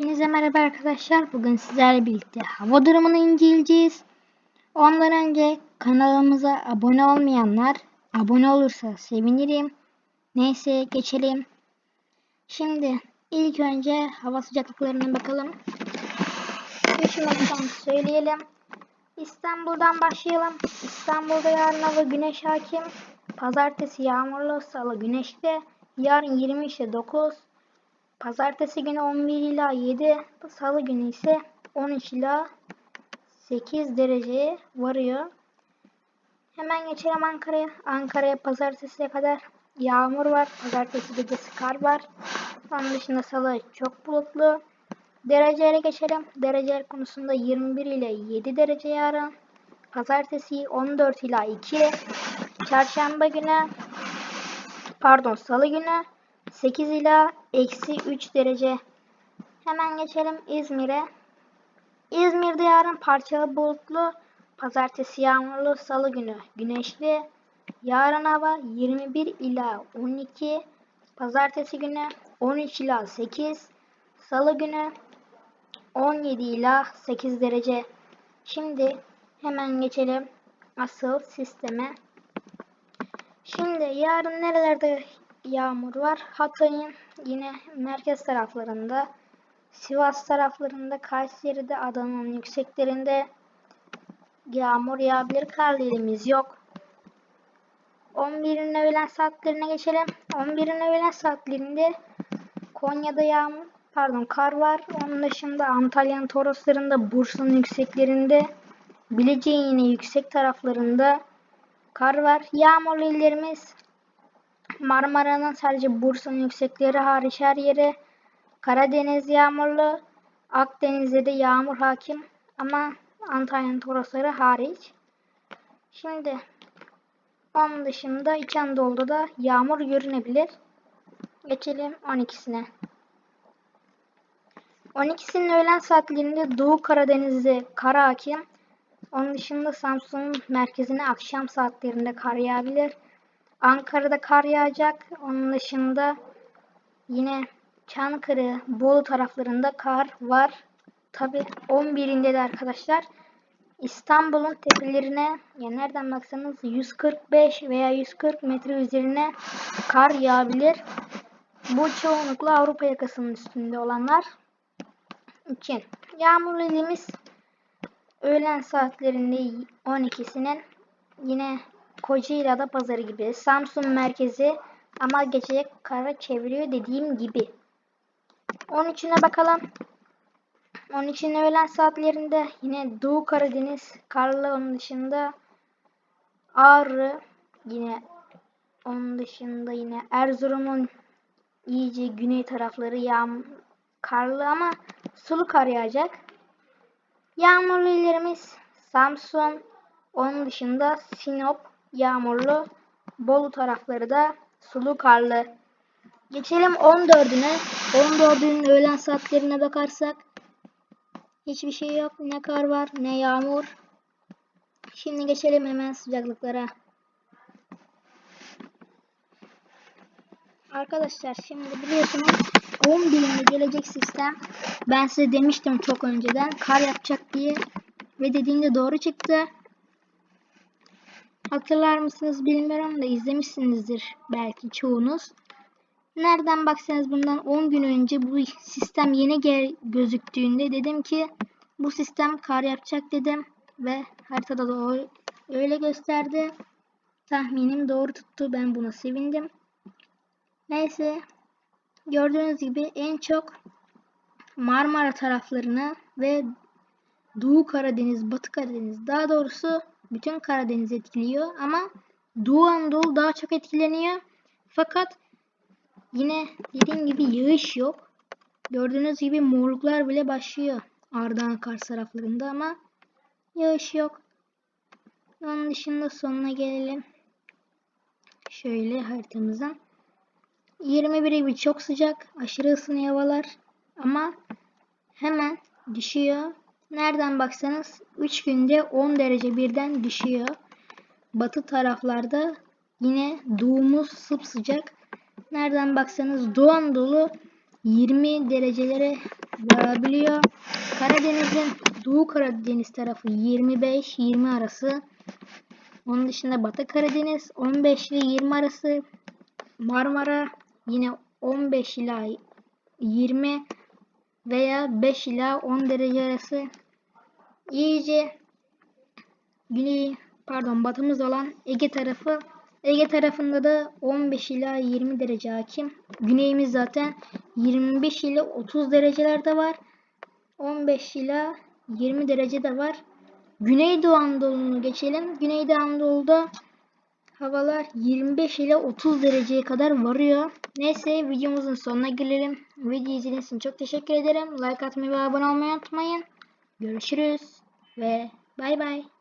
Hepinize merhaba arkadaşlar. Bugün sizlerle birlikte hava durumunu inceleyeceğiz. Ondan önce kanalımıza abone olmayanlar abone olursa sevinirim. Neyse geçelim. Şimdi ilk önce hava sıcaklıklarına bakalım. Üşümekten söyleyelim. İstanbul'dan başlayalım. İstanbul'da yarın hava güneş hakim. Pazartesi yağmurlu, salı güneşli. Yarın 23 ile 9. Pazartesi günü 11 ila 7, salı günü ise 13 ila 8 dereceye varıyor. Hemen geçelim Ankara'ya. Ankara'ya pazartesiye kadar yağmur var. Pazartesi gecesi kar var. Onun dışında salı çok bulutlu. Derecelere geçelim. Dereceler konusunda 21 ile 7 derece yarın. Pazartesi 14 ila 2. Çarşamba günü pardon salı günü 8 ila eksi 3 derece. Hemen geçelim İzmir'e. İzmir'de yarın parçalı bulutlu, pazartesi yağmurlu, salı günü güneşli. Yarın hava 21 ila 12, pazartesi günü 13 ila 8, salı günü 17 ila 8 derece. Şimdi hemen geçelim asıl sisteme. Şimdi yarın nerelerde yağmur var? Hatay'ın yine merkez taraflarında, Sivas taraflarında, Kayseri'de, Adana'nın yükseklerinde yağmur yağabilir. Karlı ilimiz yok. 11'in öğlen saatlerine geçelim. 11'in öğlen saatlerinde Konya'da yağmur, pardon kar var. Onun dışında Antalya'nın Toroslarında, Bursa'nın yükseklerinde, Bilecik'in yine yüksek taraflarında kar var. Yağmurlu illerimiz Marmara'nın sadece Bursa'nın yüksekleri hariç her yeri. Karadeniz yağmurlu. Akdeniz'de de yağmur hakim. Ama Antalya'nın Torosları hariç. Şimdi onun dışında İç Anadolu'da da yağmur görünebilir. Geçelim 12'sine. 12'sinin öğlen saatlerinde Doğu Karadeniz'de kar hakim. Onun dışında Samsun'un merkezine akşam saatlerinde kar yağabilir. Ankara'da kar yağacak. Onun dışında yine Çankırı, Bolu taraflarında kar var. Tabi 11'inde de arkadaşlar İstanbul'un tepelerine ya nereden baksanız 145 veya 140 metre üzerine kar yağabilir. Bu çoğunlukla Avrupa yakasının üstünde olanlar için. Yağmurlu ilimiz öğlen saatlerinde 12'sinin yine Kocaeli Ada Pazarı gibi Samsun merkezi ama gece kara çeviriyor dediğim gibi. 13'üne bakalım. 13'ün öğlen saatlerinde yine Doğu Karadeniz karlı onun dışında Ağrı yine onun dışında yine Erzurum'un iyice güney tarafları yağmur karlı ama sulu kar yağacak. Yağmurlu illerimiz Samsun, onun dışında Sinop, yağmurlu. Bolu tarafları da sulu karlı. Geçelim 14'üne. 14'ün öğlen saatlerine bakarsak hiçbir şey yok. Ne kar var ne yağmur. Şimdi geçelim hemen sıcaklıklara. Arkadaşlar şimdi biliyorsunuz 11'inde gelecek sistem ben size demiştim çok önceden kar yapacak diye ve dediğimde doğru çıktı. Hatırlar mısınız bilmiyorum da izlemişsinizdir belki çoğunuz. Nereden baksanız bundan 10 gün önce bu sistem yeni gel gözüktüğünde dedim ki bu sistem kar yapacak dedim ve haritada da öyle gösterdi. Tahminim doğru tuttu. Ben buna sevindim. Neyse gördüğünüz gibi en çok Marmara taraflarını ve Doğu Karadeniz, Batı Karadeniz daha doğrusu bütün Karadeniz etkiliyor ama Doğu Anadolu daha çok etkileniyor. Fakat yine dediğim gibi yağış yok. Gördüğünüz gibi morluklar bile başlıyor Ardahan Kars taraflarında ama yağış yok. Onun dışında sonuna gelelim. Şöyle haritamızdan. 21 gibi çok sıcak. Aşırı ısınıyor havalar. Ama hemen düşüyor. Nereden baksanız 3 günde 10 derece birden düşüyor. Batı taraflarda yine doğumuz sıcak. Nereden baksanız Doğu Anadolu 20 derecelere varabiliyor. Karadeniz'in Doğu Karadeniz tarafı 25-20 arası. Onun dışında Batı Karadeniz 15 ile 20 arası. Marmara yine 15 ila 20 veya 5 ila 10 derece arası. İyice güney pardon batımız olan Ege tarafı Ege tarafında da 15 ila 20 derece hakim. Güneyimiz zaten 25 ile 30 derecelerde var. 15 ila 20 derece de var. Güneydoğu Anadolu'nu geçelim. Güneydoğu Anadolu'da havalar 25 ile 30 dereceye kadar varıyor. Neyse videomuzun sonuna gelelim. Video izlediğiniz için çok teşekkür ederim. Like atmayı ve abone olmayı unutmayın. Görüşürüz ve bay bay.